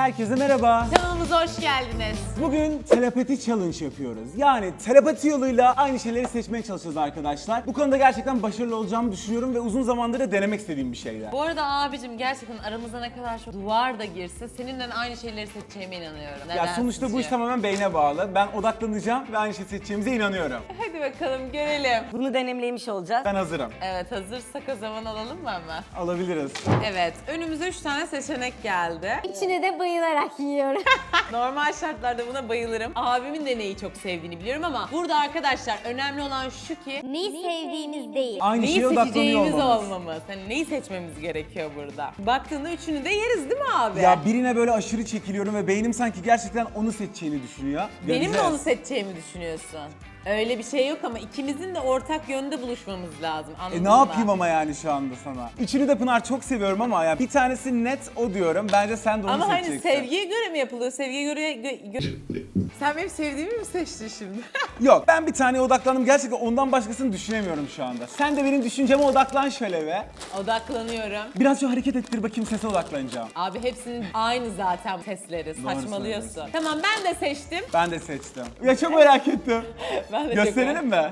Herkese merhaba. Kanalımıza hoş geldiniz. Bugün telepati challenge yapıyoruz. Yani telepati yoluyla aynı şeyleri seçmeye çalışacağız arkadaşlar. Bu konuda gerçekten başarılı olacağımı düşünüyorum ve uzun zamandır da denemek istediğim bir şeyler. Bu arada abicim gerçekten aramıza ne kadar çok duvar da girse seninle aynı şeyleri seçeceğime inanıyorum. Ya Neden sonuçta bu iş tamamen beyne bağlı. Ben odaklanacağım ve aynı şeyi seçeceğimize inanıyorum. Hadi bakalım görelim. Bunu deneyimlemiş olacağız. Ben hazırım. Evet hazırsak o zaman alalım mı hemen? Alabiliriz. Evet önümüze 3 tane seçenek geldi. İçine de bayılarak yiyorum. Normal şartlarda buna bayılırım. Abimin de neyi çok sevdiğini biliyorum ama burada arkadaşlar önemli olan şu ki Neyi sevdiğiniz değil. Aynı neyi şeye odaklanıyor seçeceğimiz olmamız. olmamız. Hani neyi seçmemiz gerekiyor burada. Baktığında üçünü de yeriz değil mi abi? Ya birine böyle aşırı çekiliyorum ve beynim sanki gerçekten onu seçeceğini düşünüyor. Benim Göreceğiz. onu seçeceğimi düşünüyorsun? Öyle bir şey yok ama ikimizin de ortak yönde buluşmamız lazım. Anladın E ne mı? yapayım ama yani şu anda sana? Üçünü de Pınar çok seviyorum ama ya bir tanesi net o diyorum. Bence sen de onu Ama hani seçeceksin. sevgiye göre mi yapılıyor? Sevgiye göre... gö- gö- Sen benim sevdiğimi mi seçtin şimdi? Yok ben bir taneye odaklandım. Gerçekten ondan başkasını düşünemiyorum şu anda. Sen de benim düşünceme odaklan şöyle be. Odaklanıyorum. Biraz şu hareket ettir bakayım sese odaklanacağım. Abi hepsinin aynı zaten sesleri. Saçmalıyorsun. Tamam ben de seçtim. Ben de seçtim. Ya çok merak ettim. Ben de çok Gösterelim mi?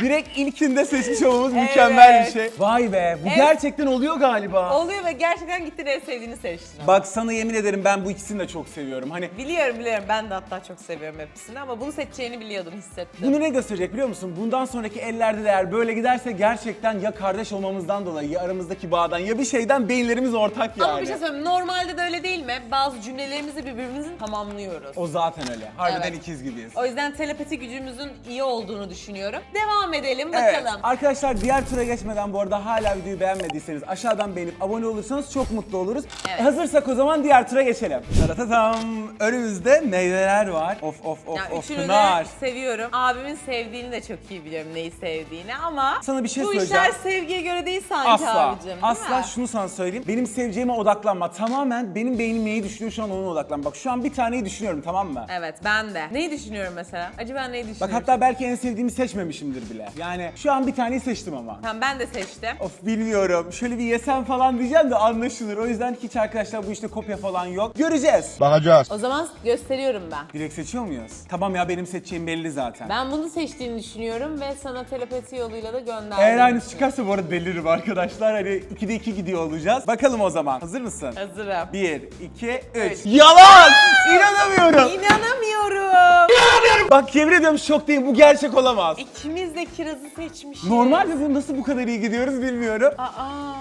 Direkt ilkinde seçmiş olmamız mükemmel bir şey. Vay be bu Evet. gerçekten oluyor galiba. Oluyor ve gerçekten gittin en sevdiğini seçtin. ama. Bak sana yemin ederim ben bu ikisini de çok seviyorum. Hani Biliyorum biliyorum ben de hatta çok seviyorum hepsini ama bunu seçeceğini biliyordum hissettim. Bunu ne gösterecek biliyor musun? Bundan sonraki ellerde de eğer böyle giderse gerçekten ya kardeş olmamızdan dolayı ya aramızdaki bağdan ya bir şeyden beyinlerimiz ortak yani. Ama bir şey söyleyeyim normalde de öyle değil mi? Bazı cümlelerimizi birbirimizin tamamlıyoruz. O zaten öyle. Harbiden Evet. ikiz gibiyiz. O yüzden telepati gücümüzün iyi olduğunu düşünüyorum. Devam edelim Evet. bakalım. Arkadaşlar diğer tura geçmeden bu arada hala videoyu beğenmediyseniz aşağıdan beğenip abone olursanız çok mutlu oluruz. Evet. Hazırsak o zaman diğer tura geçelim. Taratatam. Önümüzde meyveler var. Of of of Ya of üçünü Pınar. de seviyorum. Abimin sevdiğini de çok iyi biliyorum neyi sevdiğini ama Sana bir şey bu söyleyeceğim. işler sevgiye göre değil sanki Asla. abicim. değil Asla mi? şunu sana söyleyeyim. Benim seveceğime odaklanma. Tamamen benim beynim neyi düşünüyor şu an ona odaklan. Bak şu an bir taneyi düşünüyorum tamam mı? Evet ben de. Neyi düşünüyorum mesela? Acaba ben neyi Bak düşünüyorum? hatta belki en sevdiğimi seçmemişimdir bile. Yani şu an bir taneyi seçtim ama. Tamam ben de seçtim. Of bilmiyorum. Şöyle bir yesem falan diyeceğim de anlaşılır. O yüzden hiç arkadaşlar bu işte kopya falan yok. Göreceğiz. Bakacağız. O zaman gösteriyorum ben. Direkt seçiyor muyuz? Tamam ya benim seçeceğim belli zaten. Ben bunu seçtiğini düşünüyorum ve sana telepati yoluyla da gönderdim. Eğer aynısı çıkarsa bu arada deliririm arkadaşlar. Hani 2'de 2 gidiyor olacağız. Bakalım o zaman. Hazır mısın? Hazırım. 1, 2, 3. Evet. Yalan! İnanamıyorum. İnanamıyorum. Bak yemin ediyorum şoktayım. Bu gerçek olamaz. İkimiz de kirazı seçmişiz. Normalde bu nasıl bu kadar iyi gidiyoruz bilmiyorum. Aa,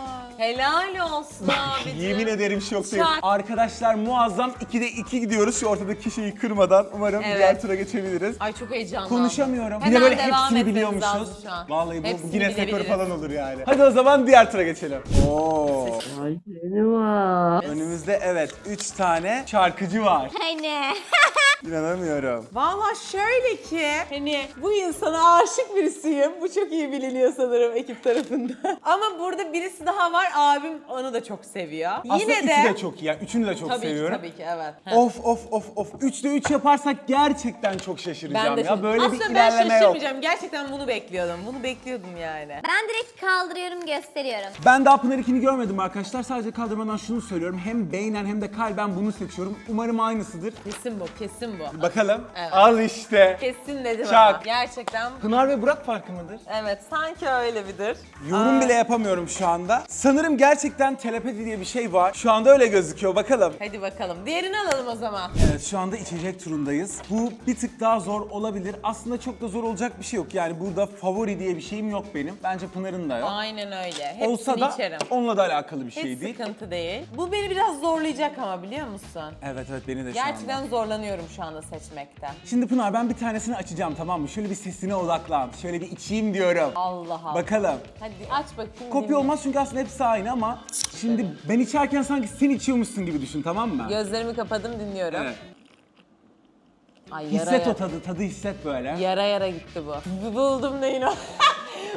helal olsun abicim. Yemin ederim şoktayım. Çak. Arkadaşlar muazzam 2'de 2 gidiyoruz şu ortadaki şeyi kırmadan. Umarım Evet. diğer tura geçebiliriz. Ay çok heyecanlandım. Konuşamıyorum. Hemen bir de böyle devam hepsini etmemiz biliyormuşuz. lazım şu an. Vallahi bu, Hepsini Guinness rekoru bilebiliriz. falan olur yani. Hadi o zaman diğer tura geçelim. Oo. Önümüzde evet 3 tane şarkıcı var. Hani. İnanamıyorum. Valla şöyle ki hani bu insana aşık birisiyim. Bu çok iyi biliniyor sanırım ekip tarafından. Ama burada birisi daha var. Abim onu da çok seviyor. Aslında Yine üçü de de çok iyi. Yani üçünü de çok tabii seviyorum. ki tabii ki evet. Of of of of. 3'te 3 yaparsak gerçekten çok şaşıracağım ben de ya. çok... Böyle Aslında bir ben ilerleme yok. şaşırmayacağım. Gerçekten bunu bekliyordum. Bunu bekliyordum yani. Ben direkt kaldırıyorum gösteriyorum. Ben daha Pınar 2'ni görmedim arkadaşlar. Sadece kaldırmadan şunu söylüyorum. Hem beynen hem de kalben bunu seçiyorum. Umarım aynısıdır. Kesin bu, kesin bu. Bakalım. Evet. Al işte. Kesin dedim ama. Gerçekten Pınar ve Burak farkı mıdır? evet sanki öyle bidir. Yorum Aa, bile yapamıyorum şu anda. Sanırım gerçekten telepati diye bir şey var. Şu anda öyle gözüküyor. Bakalım. Hadi bakalım. Diğerini alalım o zaman. Evet şu anda içecek turundayız. Bu bir tık daha zor olabilir. Aslında çok da zor olacak bir şey yok. Yani burada favori diye bir şeyim yok benim. Bence Pınar'ın da yok. Aynen öyle. Hepsini Olsa da içerim. onunla da alakalı bir Hiç şey değil. sıkıntı değil. Bu beni biraz zorlayacak ama biliyor musun? Evet evet beni de şu anda. Gerçekten zorlanıyorum şu anda seçmekten. Şimdi Pınar ben bir tanesini açacağım tamam mı? Şöyle bir sesine odaklan. Şöyle bir içeyim diyorum. Allah Allah. Bakalım. Hadi aç bakayım. Kopya dinle. olmaz çünkü aslında hepsi aynı ama şimdi ben içerken sanki sen içiyormuşsun gibi düşün tamam mı? Gözlerimi kapadım dinliyorum. Evet. Ay yara Hisset yara. o tadı, tadı hisset böyle. Yara yara gitti bu. Bu- Buldum neyin o.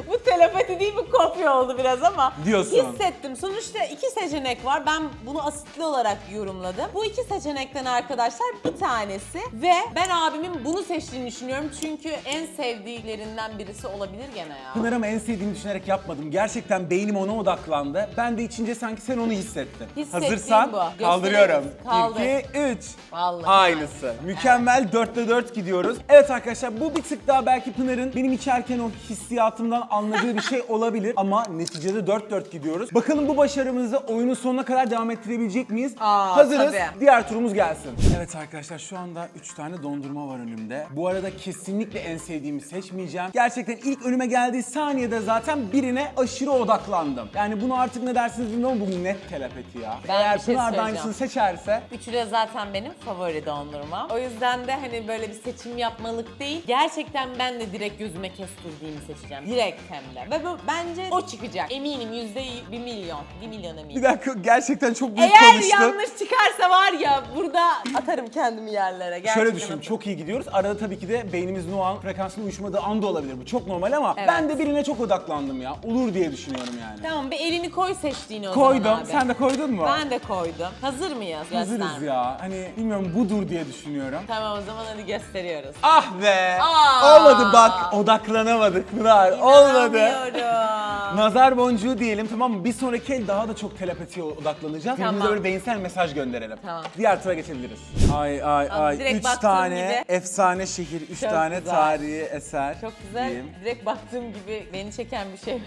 bu telepati değil bu kopya oldu biraz ama. Diyorsun. Hissettim. Sonuçta iki seçenek var. Ben bunu asitli olarak yorumladım. Bu iki seçenekten arkadaşlar bir tanesi ve ben abimin bunu seçtiğini düşünüyorum. Çünkü en sevdiğilerinden birisi olabilir gene ya. Pınar'ımı en sevdiğimi düşünerek yapmadım. Gerçekten beynim ona odaklandı. Ben de içince sanki sen onu hissettin. Hissettiğim Hazırsan bu. kaldırıyorum. Kaldır. 2, 3. Vallahi. Aynısı. Mükemmel 4'te 4 gidiyoruz. Evet arkadaşlar bu bir tık daha belki Pınar'ın benim içerken o hissiyatımdan anladığı bir şey olabilir. Ama neticede 4-4 gidiyoruz. Bakalım bu başarımızı oyunun sonuna kadar devam ettirebilecek miyiz? Aa, Hazırız. tabii. Diğer turumuz gelsin. Evet arkadaşlar şu anda 3 tane dondurma var önümde. Bu arada kesinlikle en sevdiğimi seçmeyeceğim. Gerçekten ilk önüme geldiği saniyede zaten birine aşırı odaklandım. Yani bunu artık ne dersiniz bilmiyorum bu net telepati ya. Ben Eğer bir şey Pınar da söyleyeceğim. aynısını seçerse Üçü de zaten benim favori dondurma. O yüzden de hani böyle bir seçim yapmalık değil. Gerçekten ben de direkt gözüme kestirdiğimi seçeceğim. Direkt de. Ve bu, bence o çıkacak. Eminim yüzde bir milyon. Bir milyon eminim. bir dakika gerçekten çok büyük Eğer konuştum. yanlış çıkarsa var ya burada atarım kendimi yerlere. Gerçekten Şöyle düşün, atarım. çok iyi gidiyoruz. Arada tabii ki de beynimizin o an frekansının uyuşmadığı an da olabilir. Bu çok normal ama Evet. ben de birine çok odaklandım ya. Olur diye düşünüyorum yani. Tamam bir elini koy seçtiğini o Koydum. zaman abi. Sen de koydun mu? Ben de koydum. Hazır mıyız? Hazırız Göster. ya. Hani bilmiyorum budur diye düşünüyorum. Tamam o zaman hadi gösteriyoruz. Ah be! Aa! Olmadı bak. Odaklanamadık Pınar. İnanamıyorum. Nazar boncuğu diyelim tamam mı? Bir sonraki el daha da çok telepatiye odaklanacağız. Tamam. Birbirimize böyle beyinsel mesaj gönderelim. Tamam. Diğer tura geçebiliriz. Ay ay ay. direkt Üç baktığım tane gibi- efsane şehir, üç Çok tane güzel. tarihi eser. Çok güzel. diyeyim. Direkt baktığım gibi beni çeken bir şey.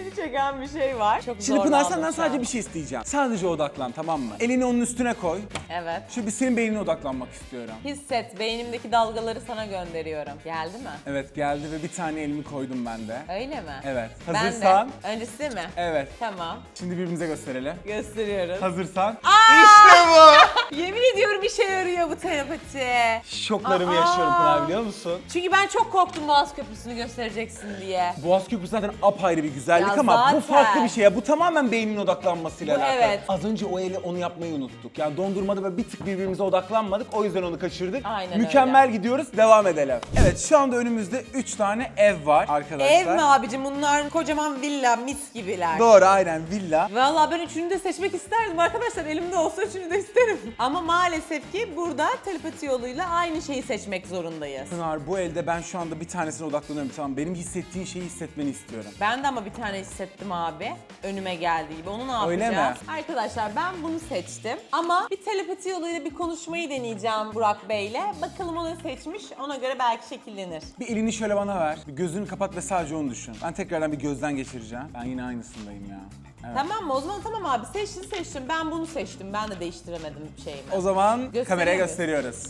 Beni çeken bir şey var. Çok Şimdi Pınar senden sadece bir şey isteyeceğim. Sadece odaklan tamam mı? Elini onun üstüne koy. Evet. Şu bir senin beynine odaklanmak istiyorum. Hisset. Beynimdeki dalgaları sana gönderiyorum. Geldi mi? Evet geldi ve bir tane elimi koydum ben de. Öyle mi? Evet. Ben Hazırsan. de. Öncesi mi? Evet. Tamam. Şimdi birbirimize gösterelim. Gösteriyoruz. Hazırsan. Aa! İşte bu. Yemin ediyorum işe yarıyor bu telepati. Şoklarımı Aa! yaşıyorum Pınar biliyor musun? Çünkü ben çok korktum Boğaz Köprüsü'nü göstereceksin diye. Boğaz Köprüsü zaten apayrı bir güzellik Ya ama bu zaten. farklı bir şey ya. Bu tamamen beynin odaklanmasıyla Bu alakalı. evet. Az önce o eli onu yapmayı unuttuk. Yani dondurmada böyle bir tık birbirimize odaklanmadık. O yüzden onu kaçırdık. Aynen Mükemmel gidiyoruz. Devam edelim. Evet şu anda önümüzde 3 tane ev var arkadaşlar. Ev mi abicim? Bunlar kocaman villa, mis gibiler. Doğru aynen villa. Vallahi ben üçünü de seçmek isterdim arkadaşlar. Elimde olsa üçünü de isterim. Ama maalesef ki burada telepati yoluyla aynı şeyi seçmek zorundayız. Pınar bu elde ben şu anda bir tanesine odaklanıyorum tamam. Benim hissettiğin şeyi hissetmeni istiyorum. Ben de ama bir tane hissettim abi. Önüme geldiği gibi. Onu ne Öyle yapacağız? mi? Arkadaşlar ben bunu seçtim. Ama bir telepati yoluyla bir konuşmayı deneyeceğim Burak Bey'le. Bakalım o ne seçmiş. Ona göre belki şekillenir. Bir elini şöyle bana ver. Bir gözünü kapat ve sadece onu düşün. Ben tekrardan bir gözden geçireceğim. Ben yine aynısındayım ya. Evet. Tamam mı? O zaman tamam abi. Seçtin seçtim. Ben bunu seçtim. Ben de değiştiremedim şeyimi. O zaman Gösteriyor kameraya muyuz? gösteriyoruz.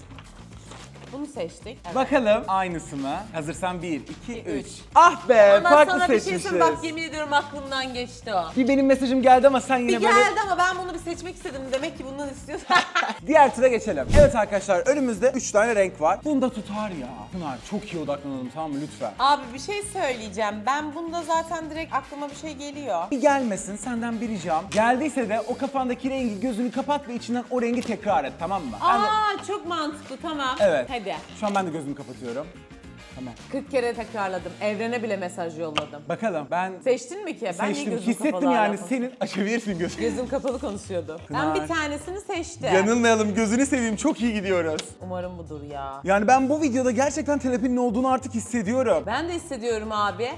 Bunu seçtik. Evet. Bakalım aynısı mı? Hazırsan 1, 2, 3. üç. Ah be Ondan farklı sonra bir şey seçmişiz. söyleyeyim. Bak yemin ediyorum aklımdan geçti o. bir benim mesajım geldi ama sen Bir yine böyle geldi ama ben bunu bir seçmek istedim. Demek ki bundan istiyorsan. diğer tura geçelim. Evet arkadaşlar önümüzde 3 tane renk var. Bunda tutar ya. Pınar çok iyi odaklanalım tamam mı lütfen. Abi bir şey söyleyeceğim. Ben bunda zaten direkt aklıma bir şey geliyor. Bir gelmesin senden bir ricam. Geldiyse de o kafandaki rengi gözünü kapat ve içinden o rengi tekrar et tamam mı? Ben de- Aa çok mantıklı tamam. Evet. Hadi. Şu an ben de gözümü kapatıyorum. Tamam. 40 kere tekrarladım. Evrene bile mesaj yolladım. Bakalım ben Seçtin mi ki? Ben niye seçtim. gözüm Hissettim yani hala senin açabilirsin gözünü. Gözüm kapalı konuşuyordu. Ben bir tanesini seçtim. Yanılmayalım gözünü seveyim çok iyi gidiyoruz. Umarım budur ya. Yani ben bu videoda gerçekten telepinin olduğunu artık hissediyorum. Ben de hissediyorum abi.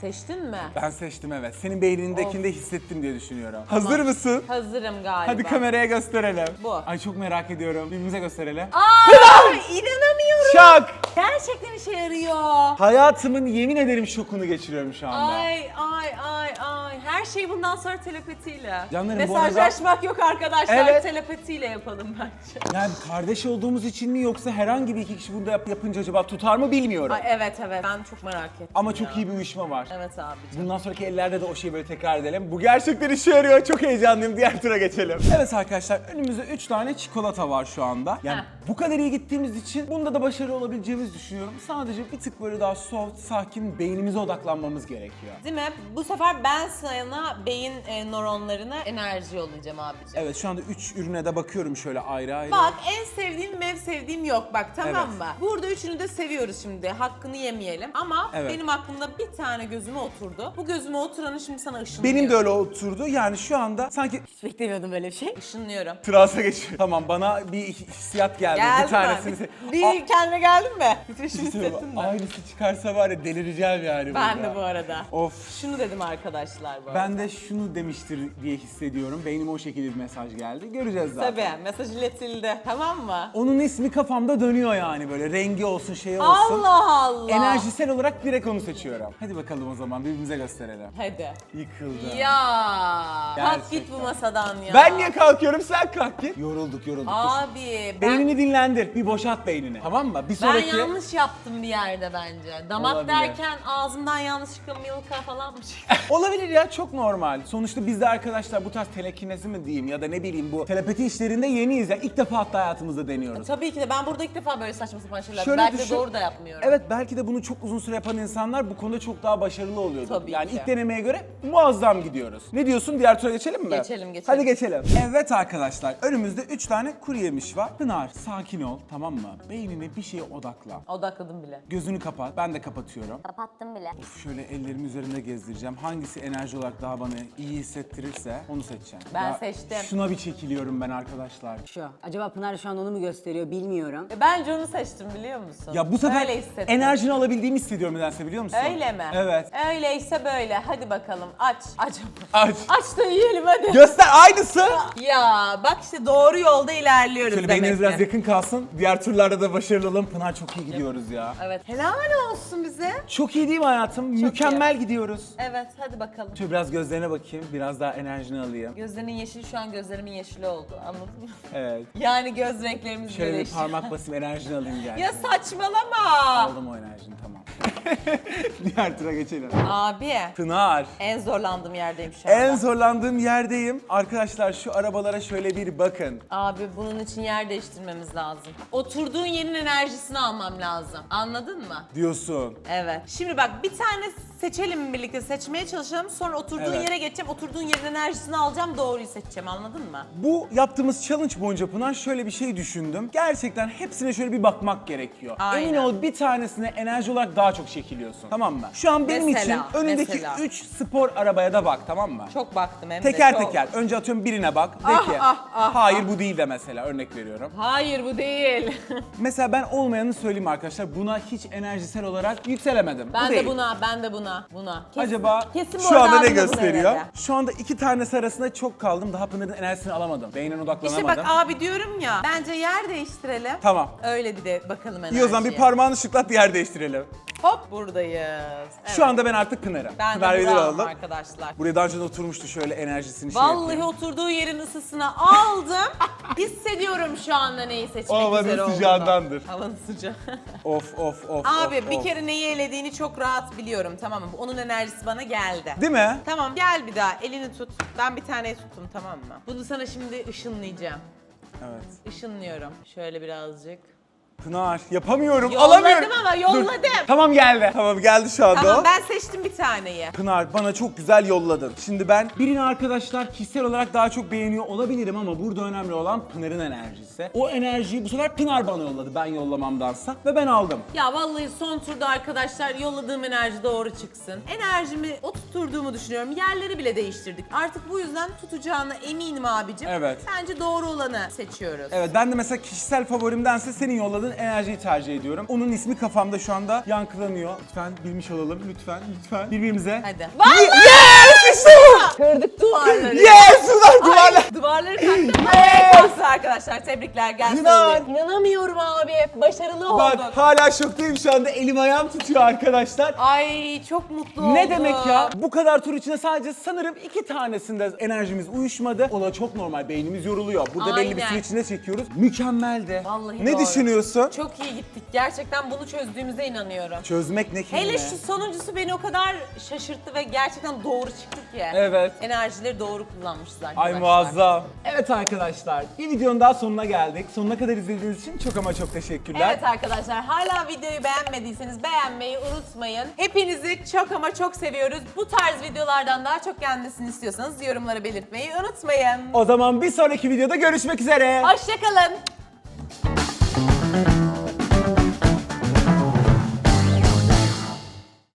Seçtin mi? Ben seçtim evet. Senin beynindekini de hissettim diye düşünüyorum. Hazır mısın? Hazırım galiba. Hadi kameraya gösterelim. Bu. Ay çok merak ediyorum. Birbirimize gösterelim. Aa, inanamıyorum. Şok! Gerçekten işe yarıyor. Hayatımın yemin ederim şokunu geçiriyorum şu anda. Ay ay ay ay. Her şey bundan sonra telepatiyle. Canlarım, bu Mesajlaşmak yok arkadaşlar. Evet. Telepatiyle yapalım bence. Yani kardeş olduğumuz için mi yoksa herhangi bir iki kişi burada yap- yapınca acaba tutar mı bilmiyorum. Ay evet evet. Ben çok merak ettim Ama ya. çok iyi bir uyuşma var. Evet abicim. Bundan sonraki ellerde de o şeyi böyle tekrar edelim. Bu gerçekten işe yarıyor. Çok heyecanlıyım. Diğer tura geçelim. Evet arkadaşlar önümüzde 3 tane çikolata var şu anda. Yani Heh. bu kadar iyi gittiğimiz için bunda da başarılı olabileceğimizi düşünüyorum. Sadece bir tık böyle daha soft, sakin beynimize odaklanmamız gerekiyor. Değil mi? Bu sefer ben sana beyin e, nöronlarına enerji yollayacağım abicim. Evet şu anda 3 ürüne de bakıyorum şöyle ayrı ayrı. Bak en sevdiğim mev sevdiğim yok bak tamam Evet. mı? Burada üçünü de seviyoruz şimdi hakkını yemeyelim ama Evet. benim aklımda bir tane gözüme oturdu. Bu gözüme oturanı şimdi sana ışınlıyorum. Benim de öyle oturdu. Yani şu anda sanki Hiç beklemiyordum böyle bir şey. Işınlıyorum. transa geçiyor. Tamam bana bir hissiyat geldi. Bir tanesini. mi? Bir kendine geldin mi? Titreşim hissettin mi? Aynısı çıkarsa var ya delireceğim yani Ben burada. de bu arada. Of. Şunu dedim arkadaşlar bu arada. Ben de şunu demiştir diye hissediyorum. Beynime o şekilde bir mesaj geldi. Göreceğiz zaten. Tabii mesaj iletildi tamam mı? Onun ismi kafamda dönüyor yani böyle rengi olsun şey olsun. Allah Allah. Enerjisel olarak direkt onu seçiyorum. Hadi bakalım o zaman birbirimize gösterelim. Hadi. Yıkıldı. Ya. Kalk git bu masadan ya. Ben niye kalkıyorum sen kalk git. Yorulduk yorulduk. Abi ben, Beynini dinlendir. Bir boşalt beynini. Tamam mı? Bir ben sonraki... yanlış yaptım bir yerde bence. Damak Olabilir. derken ağzımdan yanlışlıkla milka falan mı çıktı? Olabilir ya çok normal. Sonuçta biz de arkadaşlar bu tarz telekinezi mi diyeyim ya da ne bileyim bu telepati işlerinde yeniyiz ya. İlk defa hatta hayatımızda deniyoruz. Tabii ki de ben burada ilk defa böyle saçma sapan şeyler. Şöyle Belki düşün. de doğru da yapmıyorum. Evet belki de bunu çok uzun süre yapan insanlar bu konuda çok daha başarılı oluyordu. Tabii yani ki. ilk denemeye göre muazzam gidiyoruz. Ne diyorsun? Diğer tura geçelim mi? Geçelim, geçelim. Hadi geçelim. Evet arkadaşlar önümüzde 3 tane kuru yemiş var. Pınar sakin ol tamam mı? Beynine bir şeye odakla. Odakladım bile. Gözünü kapat. Ben de kapatıyorum. Kapattım bile. Uf, şöyle ellerimi üzerinde gezdireceğim. Hangisi enerji olarak daha bana iyi hissettirirse onu seçeceğim. Ben seçtim. Şuna bir çekiliyorum ben arkadaşlar. Şu. Acaba Pınar şu an onu mu gösteriyor bilmiyorum. E, Bence onu seçtim biliyor musun? Ya bu sefer Öyle hissettim. enerjini alabildiğimi hissediyorum nedense biliyor musun? Öyle mi? Evet. Öyleyse böyle. Hadi bakalım aç. Aç. Aç. Aç da yiyelim hadi. Göster aynısı. ya bak işte doğru yolda ilerliyoruz Şöyle demek beyniniz ki. biraz yakın kalsın. Diğer turlarda da başarılı olun. Pınar çok iyi gidiyoruz ya. Evet. Helal olsun bize. Çok iyi değil mi hayatım? Mükemmel gidiyoruz. Evet hadi bakalım. Şöyle biraz gözlerine bakayım. Biraz daha enerjini alayım. Gözlerinin yeşili şu an gözlerimin yeşili oldu anladın mı? Evet. Yani göz renklerimiz Şöyle bir birleşti. parmak basayım enerjini alayım gel. Ya saçmalama. Aldım o enerjini tamam. Diğer tura geçelim. Abi Pınar. en zorlandığım yerdeyim şu anda. En zorlandığım yerdeyim. Arkadaşlar şu arabalara şöyle bir bakın. Abi bunun için yer değiştirmemiz lazım. Oturduğun yerin enerjisini almam lazım. Anladın mı? Diyorsun. Evet. Şimdi bak bir tane seçelim birlikte seçmeye çalışalım. Sonra oturduğun Evet. yere geçeceğim. Oturduğun yerin enerjisini alacağım. Doğruyu seçeceğim. Anladın mı? Bu yaptığımız challenge boyunca Pınar şöyle bir şey düşündüm. Gerçekten hepsine şöyle bir bakmak gerekiyor. Aynen. Emin ol bir tanesine enerji olarak daha çok çekiliyorsun. Tamam mı? Şu an benim Mesela, için önündeki mesela. 3 spor arabaya da bak tamam mı? Çok baktım hem de Teker çok. teker. Önce atıyorum birine bak. De Ah, ki ah, ah, hayır bu değil de mesela örnek veriyorum. Hayır bu değil. Mesela ben olmayanı söyleyeyim arkadaşlar. Buna hiç enerjisel olarak yükselemedim. ben bu de değil. buna, ben de buna, buna. Kesin- Acaba kesin bu şu arada anda ne abim de buna gösteriyor? Şu anda iki tanesi arasında çok kaldım. Daha Pınar'ın enerjisini alamadım. Odaklanamadım. İşte bak abi diyorum ya. Bence yer değiştirelim. Tamam. Öyle bir de bakalım enerjiye. İyi o zaman bir parmağını şıklat bir yer değiştirelim. Hop buradayız. Evet. Şu anda ben artık Pınar'ım. ben Pınar de Vedir oldum. arkadaşlar. Buraya daha önce de oturmuştu şöyle enerjisini şey Vallahi yapayım. oturduğu yerin ısısını aldım. Hissediyorum şu anda neyi seçmek O havanın üzere olduğunu. sıcağındandır. Havanın sıcağı. Of of of Abi of, bir of. kere neyi elediğini çok rahat biliyorum tamam mı? Onun enerjisi bana geldi. Değil mi? Tamam gel bir daha elini tut. Ben bir tane tuttum tamam mı? Bunu sana şimdi ışınlayacağım. Evet. Işınlıyorum. Şöyle birazcık. Pınar yapamıyorum Yolladım alamıyorum. ama, yolladım. Dur. Tamam geldi. Tamam geldi şu anda Tamam o. ben seçtim bir taneyi. Pınar bana çok güzel yolladın. Şimdi ben birini arkadaşlar kişisel olarak daha çok beğeniyor olabilirim ama burada önemli olan Pınar'ın enerjisi. O enerjiyi bu sefer Pınar bana yolladı ben yollamamdansa ve ben aldım. Ya vallahi son turda arkadaşlar yolladığım enerji doğru çıksın. Enerjimi oturtturduğumu düşünüyorum. Yerleri bile değiştirdik. Artık bu yüzden tutacağına eminim abicim. Evet. Bence doğru olanı seçiyoruz. Evet ben de mesela kişisel favorimdense senin yolladığın enerjiyi tercih ediyorum. Onun ismi kafamda şu anda yankılanıyor. Lütfen bilmiş olalım lütfen lütfen birbirimize. Hadi. Yes! İşte bu! Kırdık duvarları. Yes! Duvarlar! Duvarları kırdık. Arkadaşlar tebrikler gelsin. Yunan. İnanamıyorum abi. Başarılı olduk. Bak hala şoktayım şu anda. Elim ayağım tutuyor arkadaşlar. Ay çok mutlu oldum. Ne demek ya? Bu kadar tur içinde sadece sanırım iki tanesinde enerjimiz uyuşmadı. O da çok normal. Beynimiz yoruluyor. Burada belli bir Aynen. süre içinde çekiyoruz. Mükemmeldi. Vallahi ne doğru. düşünüyorsun? Çok iyi gittik. Gerçekten bunu çözdüğümüze inanıyorum. Çözmek ne kelime? Hele şu sonuncusu beni o kadar şaşırttı ve gerçekten doğru çıktı ki. Evet. Enerjileri doğru kullanmışız arkadaşlar. Ay muazzam. Evet arkadaşlar bir videonun daha sonuna geldik. Sonuna kadar izlediğiniz için çok ama çok teşekkürler. Evet arkadaşlar hala videoyu beğenmediyseniz beğenmeyi unutmayın. Hepinizi çok ama çok seviyoruz. Bu tarz videolardan daha çok gelmesini istiyorsanız yorumlara belirtmeyi unutmayın. O zaman bir sonraki videoda görüşmek üzere. Hoşçakalın.